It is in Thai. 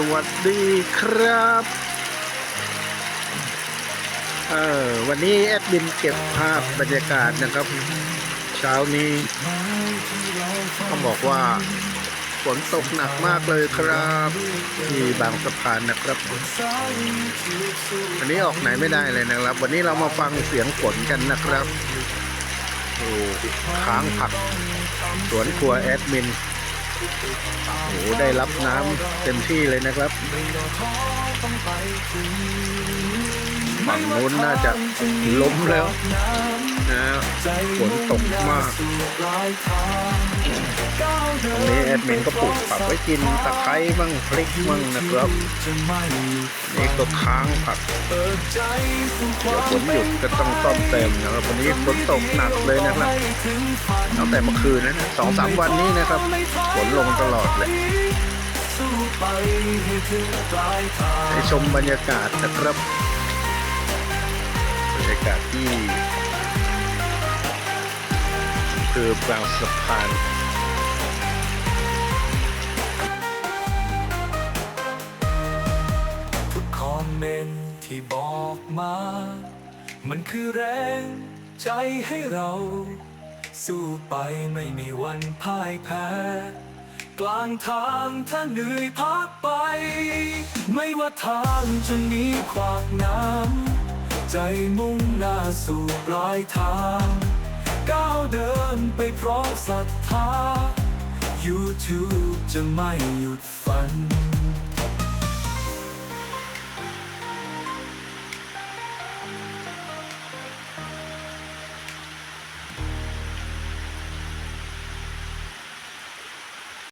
สวัสดีครับ เออวันนี้แอดมินเก็บภาพบรรยากาศนะครับ เช้านี้ต้องบอกว่าฝนตกหนักมากเลยครับ ที่บางสะพานนะครับวันนี้ออกไหนไม่ได้เลยนะครับ วันนี้เรามาฟังเสียงฝนกันนะครับโอ้ค้างผัก สวนครัวแอดมิน โอ้ได้รับน้ำเต็มที่เลยนะครับฝั่งนู้นน่าจะล้มแล้ว นะฝนตกมากตรงนี้แอดมินก็ปลูกผักไว้กินตะไคร้บ้างพริกบ้างนะครับนี่ก็ค้างผักเดี๋ยวฝนหยุดก็ต้องซ่อมเต็มนะครับวันนี้ฝนตกหนักเลยนะครับตั้งแต่เมื่อคืนนะสองสามวันนี้นะครับฝนลงตลอดเลยให้ชมบรรยากาศนะครับบรรยากาศที่ คือบางสะพานทุกคอมเมนต์ที่บอกมา มันคือแรงใจให้เรา สู้ไปไม่มีวันพ่ายแพ้ กลางทางถ้าเหนื่อยพักไป ไม่ว่าทางจะมีขวากน้ำใจมุ่งหน้าสู่ปลายทาง ก้าวเดินไปเพราะศรัทธา YouTube จะไม่หยุดฝัน